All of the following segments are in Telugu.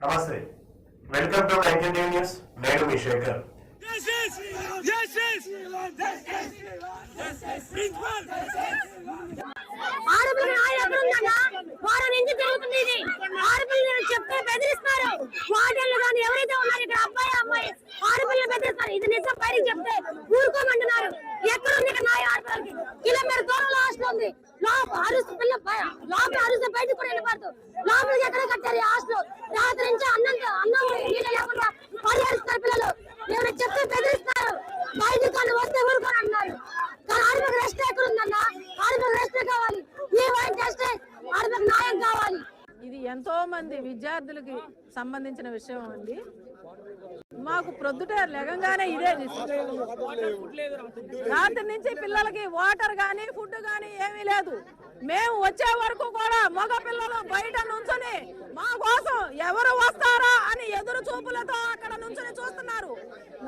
నమస్తే. వెల్కమ్ టు నైన్టీన్ న్యూస్ నేను మీ శేఖర్. నాయ ఎక్కడ వారం నుంచి జరుగుతుంది ఇది. చెప్తే బెదిరిస్తారు. వార్డెన్లు కానీ ఎవరైతే ఉన్నారు ఇక్కడ అబ్బాయి అమ్మాయి ఆడపిల్లలు బెదిరిస్తారు. ఇది నిజం బయటకు చెప్తే ఊరుకోమంటున్నారు. ఎక్కడ ఉంది ఇక్కడ నాయ ఆడపిల్లలకి కిలోమీటర్ దూరంలో హాస్టల్ ఉంది. లోపల అరుస్తు పిల్ల లోపల బయటకు కూడా వెళ్ళిపోతారు లోపలికి ఎక్కడ కట్టారు ఈ హాస్టల్ రాత్రి నుంచి అన్నం అన్నం నీళ్ళు లేకుండా పరిహరిస్తారు పిల్లలు. ఎవరు చెప్తే బెదిరిస్తారు. బయటకు కానీ వస్తే ఊరుకొని అన్నారు. కానీ ఆడపిల్ల రెస్ట్ ఎక్కడ ఉందన్నా? ఆడపిల్ల రెస్ట్ కావాలి. ఈ వైన్ చేస్తే ఆడపిల్ల న్యాయం కావాలి. ఇది ఎంతో మంది విద్యార్థులకి సంబంధించిన విషయం అండి. మాకు ప్రొద్దుట లెగంగానే ఇదే విషయం. రాత్రి నుంచి పిల్లలకి వాటర్ కానీ ఫుడ్ కానీ ఏమీ లేదు. మేము వచ్చే వరకు కూడా మగ పిల్లలు బయట నుంచుని మా కోసం ఎవరు వస్తారా అని ఎదురు చూపులతో అక్కడ నుంచుని చూస్తున్నారు.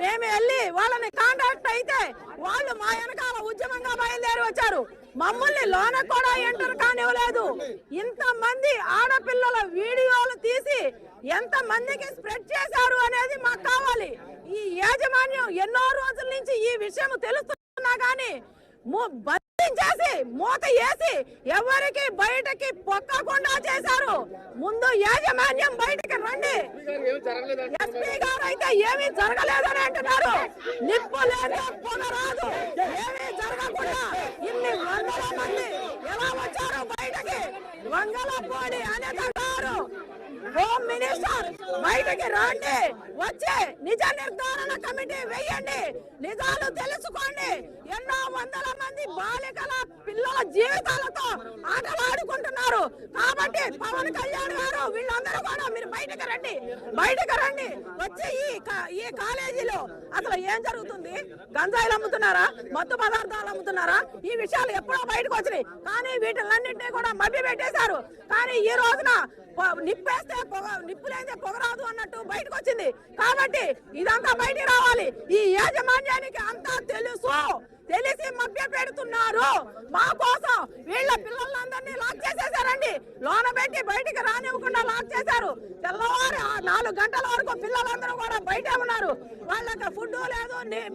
మేము వెళ్ళి వాళ్ళని కాంటాక్ట్ అయితే వాళ్ళు మా వెనకాల ఉద్యమంగా బయలుదేరి వచ్చారు. మమ్మల్ని లోన కూడా ఎంటర్ కానివ్వలేదు. ఇంత మంది ఆడపిల్లల వీడియోలు తీసి ఎంత మందికి స్ప్రెడ్ చేశారు అనేది మాకు కావాలి. ఈ యాజమాన్యం ఎన్నో రోజుల నుంచి ఈ విషయం తెలుస్తున్నా కానీ బంధించేసి మూత వేసి ఎవరికి బయటకి పొక్కకుండా చేశారు? ముందు యాజమాన్యం బయటకి రండి. ఎస్పీ గారు అయితే ఏమీ జరగలేదని అంటున్నారు. నిప్పు లేదు పొగ రాదు ఏమీ జరగకుండా ఇన్ని వందల మంది ఎలా వచ్చారు బయటకి? వంగలపూడి అనే గారు హోమ్ మినిస్టర్ బయటకి రండి. వచ్చి నిజ నిర్ధారణ కమిటీ వేయండి. నిజాలు తెలుసుకోండి. ఎన్నో వందల మంది బాలికల పిల్లల జీవితాలతో ఆటలాడుకుంటున్నారు. కాబట్టి పవన్ కళ్యాణ్ గారు వీళ్ళందరూ కూడా మీరు బయటకు రండి. బయటకు రండి. వచ్చి ఈ ఈ కాలేజీలో అసలు ఏం జరుగుతుంది? గంజాయిలు అమ్ముతున్నారా? మత్తు పదార్థాలు అమ్ముతున్నారా? ఈ విషయాలు ఎప్పుడో బయటకు వచ్చినాయి. కానీ వీటిలన్నింటినీ కూడా మభ్య పెట్టేశారు కానీ ఈ రోజున నిప్పేస్తే పొగ నిప్పు పొగరాదు అన్నట్టు బయటకు వచ్చింది కాబట్టి ఇదంతా బయటికి రావాలి. ఈ యాజమాన్యానికి అంతా తెలుసు. తెలిసి మభ్య పెడుతున్నారు. మా కోసం వీళ్ళ పిల్లలందరినీ లాక్ చేసేసారండి లోన పెట్టి బయటికి రానివ్వకుండా లాక్ చేశారు. తెల్లవారు నాలుగు గంటల వరకు పిల్లలందరూ కూడా బయట ఉన్నారు. వాళ్ళకి ఫుడ్ లేదు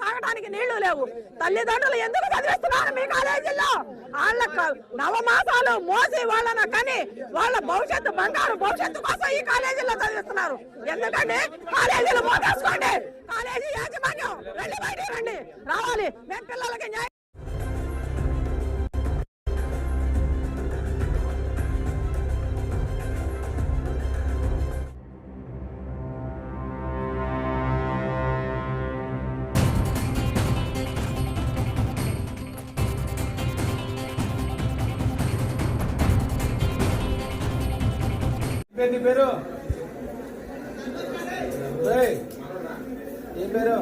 తాగడానికి నీళ్ళు లేవు. తల్లిదండ్రులు ఎందుకు చదివిస్తున్నారు మీ కాలేజీలో వాళ్ళ నవమాసాలు మోసి వాళ్ళన కని వాళ్ళ భవిష్యత్తు బంగారు భవిష్యత్తు కోసం ఈ కాలేజీలో చదివిస్తున్నారు. ఎందుకంటే కాలేజీలు మోసేసుకోండి. కాలేజీ యాజమాన్యం రండి బయటికి రండి. రావాలి. మేము పిల్లలకి నీ పేరు? ఏం పేరు?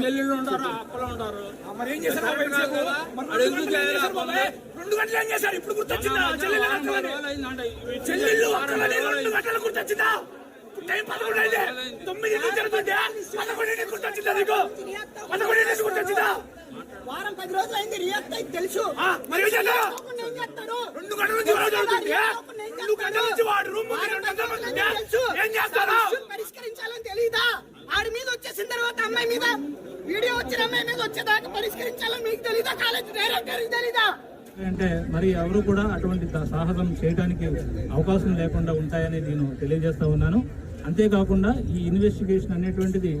చెల్లెళ్ళు ఉంటారు? అప్పలు ఉంటారు. మరి ఏం చేశారు? రెండు గంటలు ఏం చేశారు? ఇప్పుడు గుర్తొచ్చిందా? చెల్లెళ్ళు రెండు గంటలు గుర్తొచ్చిందా? టైం పదకొండు అయింది తొమ్మిది నుంచి జరుగుతుందా పదకొండింటికి గుర్తొచ్చిందా నీకు? పదకొండింటికి గుర్తొచ్చిందా? వారం పది రోజులు అయింది రియాక్ట్ అయింది తెలుసు. మరి రెండు గంటల నుంచి వాడు జరుగుతుంది రెండు గంటల నుంచి వాడు రూమ్ ముందు రెండు గంటల నుంచి ఉంటే ఏం చేస్తారు? ఇష్యూని పరిష్కరించాలని తెలియదా ఆడి మీద వచ్చేసిన తర్వాత అమ్మాయి మీద వీడియో వచ్చిన అమ్మాయి మీద వచ్చేదాకా పరిష్కరించాలని మీకు తెలీదా? కాలేజ్ డైరెక్టర్ తెలీదా? అంటే మరి ఎవరు కూడా అటువంటి సాహసం చేయడానికి అవకాశం లేకుండా ఉంటాయని నేను తెలియజేస్తా ఉన్నాను. అంతేకాకుండా ఈ ఇన్వెస్టిగేషన్ అనేటువంటిది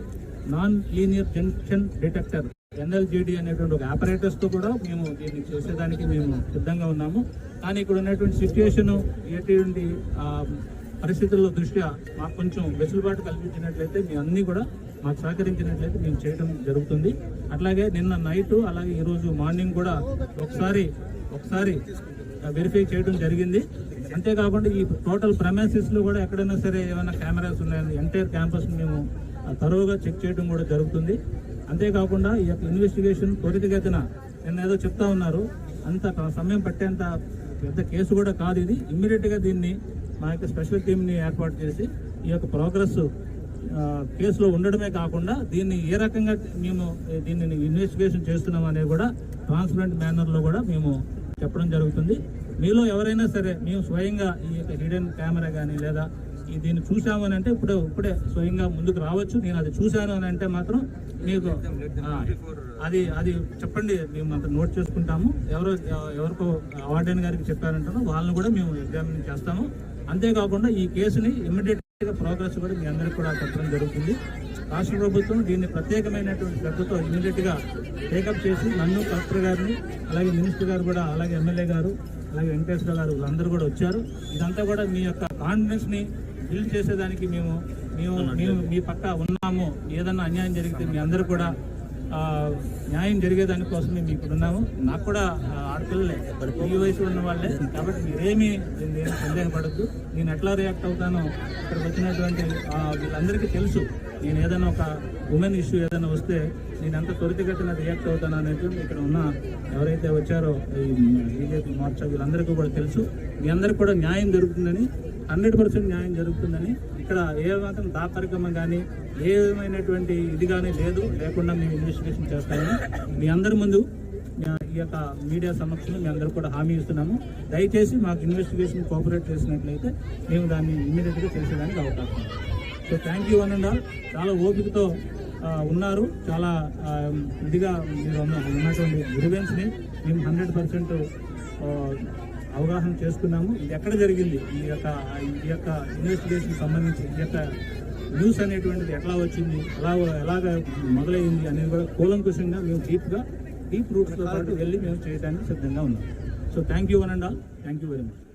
non linear junction detector NLJD అనేటువంటి ఒక ఆపరేటర్స్తో కూడా మేము దీన్ని చేసేదానికి మేము సిద్ధంగా ఉన్నాము. కానీ ఇక్కడ ఉన్నటువంటి సిచ్యుయేషన్ ఎటువంటి పరిస్థితుల దృష్ట్యా మాకు కొంచెం వెసులుబాటు కల్పించినట్లయితే మేము అన్నీ కూడా మాకు సహకరించినట్లయితే మేము చేయడం జరుగుతుంది. అట్లాగే నిన్న నైట్ అలాగే ఈరోజు మార్నింగ్ కూడా ఒకసారి ఒకసారి వెరిఫై చేయడం జరిగింది. అంతేకాకుండా ఈ టోటల్ ప్రమాసిస్లో కూడా ఎక్కడైనా సరే ఏమైనా కెమెరాస్ ఉన్నాయని ఎంటైర్ క్యాంపస్ మేము తరువుగా చెక్ చేయడం కూడా జరుగుతుంది. అంతేకాకుండా ఈ యొక్క ఇన్వెస్టిగేషన్ త్వరితగతిన నిన్న ఏదో చెప్తా ఉన్నారు. అంత సమయం పట్టేంత పెద్ద కేసు కూడా కాదు ఇది. ఇమ్మీడియట్గా దీన్ని మా యొక్క స్పెషల్ టీమ్ని ఏర్పాటు చేసి ఈ యొక్క ప్రోగ్రెస్ కేసులో ఉండడమే కాకుండా దీన్ని ఏ రకంగా మేము దీన్ని ఇన్వెస్టిగేషన్ చేస్తున్నాం అనేది కూడా ట్రాన్స్పరెంట్ మేనర్లో కూడా మేము చెప్పడం జరుగుతుంది. మీలో ఎవరైనా సరే మేము స్వయంగా ఈ యొక్క హిడెన్ కెమెరా కానీ లేదా ఈ దీన్ని చూసాము అని అంటే ఇప్పుడే ఇప్పుడే స్వయంగా ముందుకు రావచ్చు. నేను అది చూశాను అని అంటే మాత్రం మీకు అది అది చెప్పండి. మేము అంత నోట్ చేసుకుంటాము. ఎవరు ఎవరికో అవార్డైన గారికి చెప్పారంటారో వాళ్ళని కూడా మేము ఎగ్జామిన్ చేస్తాము. అంతేకాకుండా ఈ కేసుని ఇమ్మీడియట్గా ప్రోగ్రెస్ కూడా మీ అందరికి కూడా చెప్పడం జరుగుతుంది. రాష్ట్ర ప్రభుత్వం దీన్ని ప్రత్యేకమైనటువంటి శ్రద్ధతో ఇమీడియట్గా టేకప్ చేసి నన్ను కలెక్టర్ గారిని అలాగే మినిస్టర్ గారు కూడా అలాగే ఎమ్మెల్యే గారు అలాగే వెంకటేశ్వర గారు వీళ్ళందరూ కూడా వచ్చారు. ఇదంతా కూడా మీ యొక్క కాన్ఫిడెన్స్ని బిల్డ్ చేసేదానికి మేము మేము మేము మీ పక్క ఉన్నాము. ఏదన్నా అన్యాయం జరిగితే మీ అందరూ కూడా న్యాయం జరిగేదాని కోసమే మీకు ఇక్కడ ఉన్నాము నాకు కూడా ఆడపిల్లలే ఈ వయసు ఉన్న వాళ్ళే. కాబట్టి మీరేమీ నేను సందేహపడద్దు. నేను ఎట్లా రియాక్ట్ అవుతానో ఇక్కడికి వచ్చినటువంటి వీళ్ళందరికీ తెలుసు. నేను ఏదైనా ఒక ఉమెన్ ఇష్యూ ఏదైనా వస్తే నేను ఎంత త్వరితగతిన రియాక్ట్ అవుతాను అనేది ఇక్కడ ఉన్న ఎవరైతే వచ్చారో ఈ బీజేపీ మోర్చా వీళ్ళందరికీ కూడా తెలుసు. మీ అందరికీ కూడా న్యాయం జరుగుతుందని హండ్రెడ్ పర్సెంట్ న్యాయం జరుగుతుందని ఇక్కడ ఏ మాత్రం దాపరికమ కానీ ఏ విధమైనటువంటి ఇది కానీ లేదు. లేకుండా మేము ఇన్వెస్టిగేషన్ చేస్తామని మీ అందరి ముందు ఈ యొక్క మీడియా సమక్షంలో మేము అందరూ కూడా హామీ ఇస్తున్నాము. దయచేసి మాకు ఇన్వెస్టిగేషన్ కోఆపరేట్ చేసినట్లయితే మేము దాన్ని ఇమ్మీడియట్గా చేసేదానికి అవకాశం సో థ్యాంక్ యూ అని చాలా ఓపికతో ఉన్నారు. చాలా ఇదిగా మీరు ఉన్న- ఉన్నటువంటి గ్రివెన్స్ని మేము హండ్రెడ్ పర్సెంట్ అవగాహన చేసుకున్నాము. ఇది ఎక్కడ జరిగింది? ఈ యొక్క ఈ యొక్క ఇన్వెస్టిగేషన్ సంబంధించి ఈ యొక్క న్యూస్ అనేటువంటిది ఎట్లా వచ్చింది? ఎలా ఎలాగ మొదలైంది అనేది కూడా కూలంకుషంగా మేము డీప్గా ప్రూఫ్స్ పాటు వెళ్ళి మేము చేయడానికి సిద్ధంగా ఉన్నాం. So thank you one and all thank you very much